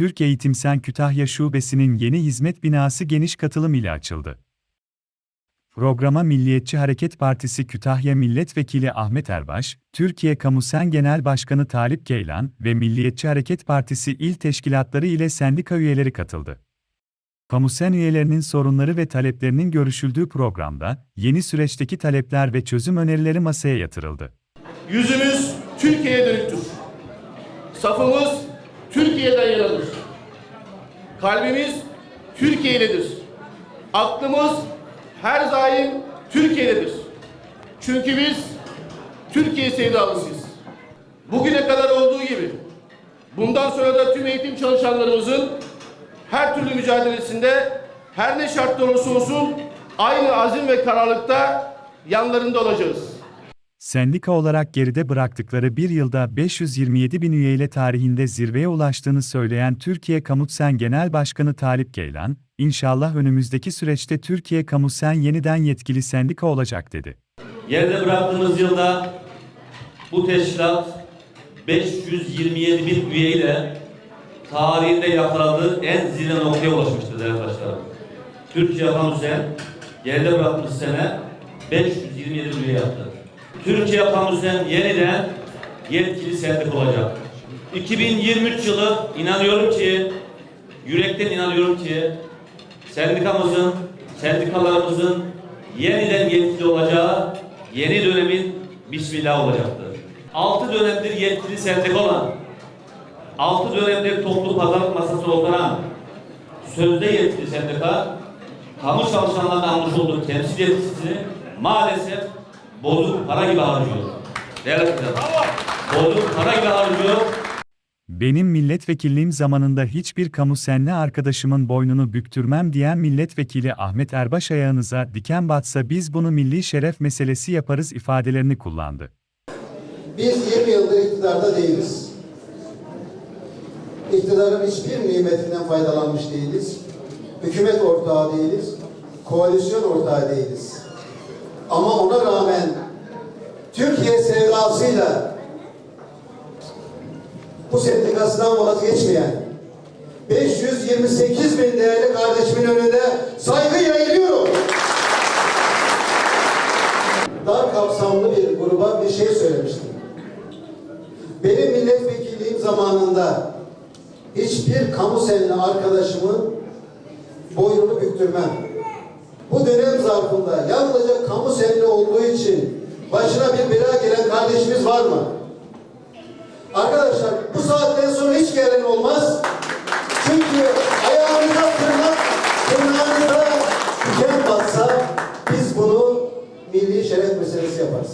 Türk Eğitimsen Kütahya Şubesi'nin yeni hizmet binası geniş katılım ile açıldı. Programa Milliyetçi Hareket Partisi Kütahya Milletvekili Ahmet Erbaş, Türkiye Kamusen Genel Başkanı Talip Geylan ve Milliyetçi Hareket Partisi il teşkilatları ile sendika üyeleri katıldı. Kamusen üyelerinin sorunları ve taleplerinin görüşüldüğü programda, yeni süreçteki talepler ve çözüm önerileri masaya yatırıldı. Yüzümüz Türkiye'ye dönüktür. Safımız Türkiye'den yanadır. Kalbimiz Türkiye'lidir. Aklımız her daim Türkiye'dedir. Çünkü biz Türkiye sevdalısıyız. Bugüne kadar olduğu gibi bundan sonra da tüm eğitim çalışanlarımızın her türlü mücadelesinde her ne şartta olursa olsun aynı azim ve kararlılıkta yanlarında olacağız. Sendika olarak geride bıraktıkları bir yılda 527 bin üyeyle tarihinde zirveye ulaştığını söyleyen Türkiye Kamutsen Genel Başkanı Talip Geylan, inşallah önümüzdeki süreçte Türkiye Kamutsen yeniden yetkili sendika olacak dedi. Geride bıraktığımız yılda bu teşkilat 527 bin üyeyle tarihinde yakaladığı en zirve noktaya ulaşmıştır değerli arkadaşlarım. Türkiye Kamusen geride bıraktığımız sene 527 bin üye yaptı. Türkiye Kamusen yeniden yetkili sendik olacak. 2023 yılı inanıyorum ki, yürekten inanıyorum ki sendikamızın, sendikalarımızın yeniden yetkili olacağı yeni dönemin bismillah olacaktır. Altı dönemdir yetkili sendika olan, altı dönemdir toplu pazarlık masasına oturan, sözde yetkili sendika, kamu çalışanlarına almış olduğu temsil yetkisini maalesef bozuk para gibi harcıyor. Değerli arkadaşlar, bozuk para gibi harcıyor. Benim milletvekilliğim zamanında hiçbir kamusenli arkadaşımın boynunu büktürmem diyen milletvekili Ahmet Erbaş ayağınıza diken batsa biz bunu milli şeref meselesi yaparız ifadelerini kullandı. Biz 20 yıldır iktidarda değiliz. İktidarın hiçbir nimetinden faydalanmış değiliz. Hükümet ortağı değiliz. Koalisyon ortağı değiliz. Ama ona rağmen Türkiye sevdasıyla bu sendikasından vazgeçmeyen 528 bin değerli kardeşimin önünde saygıyla eğiliyorum. Dar kapsamlı bir gruba bir şey söylemiştim. Benim milletvekilliğim zamanında hiçbir kamu senli arkadaşımın boynunu büktürmem. Bu dönem zarfında yalnızca kamu senli olduğu için başına bir bela gelen kardeşimiz var mı? Arkadaşlar bu saatten sonra hiç gelen olmaz. Çünkü ayağınıza tırnak, tırnağınıza diken batsa biz bunu milli şeref meselesi yaparız.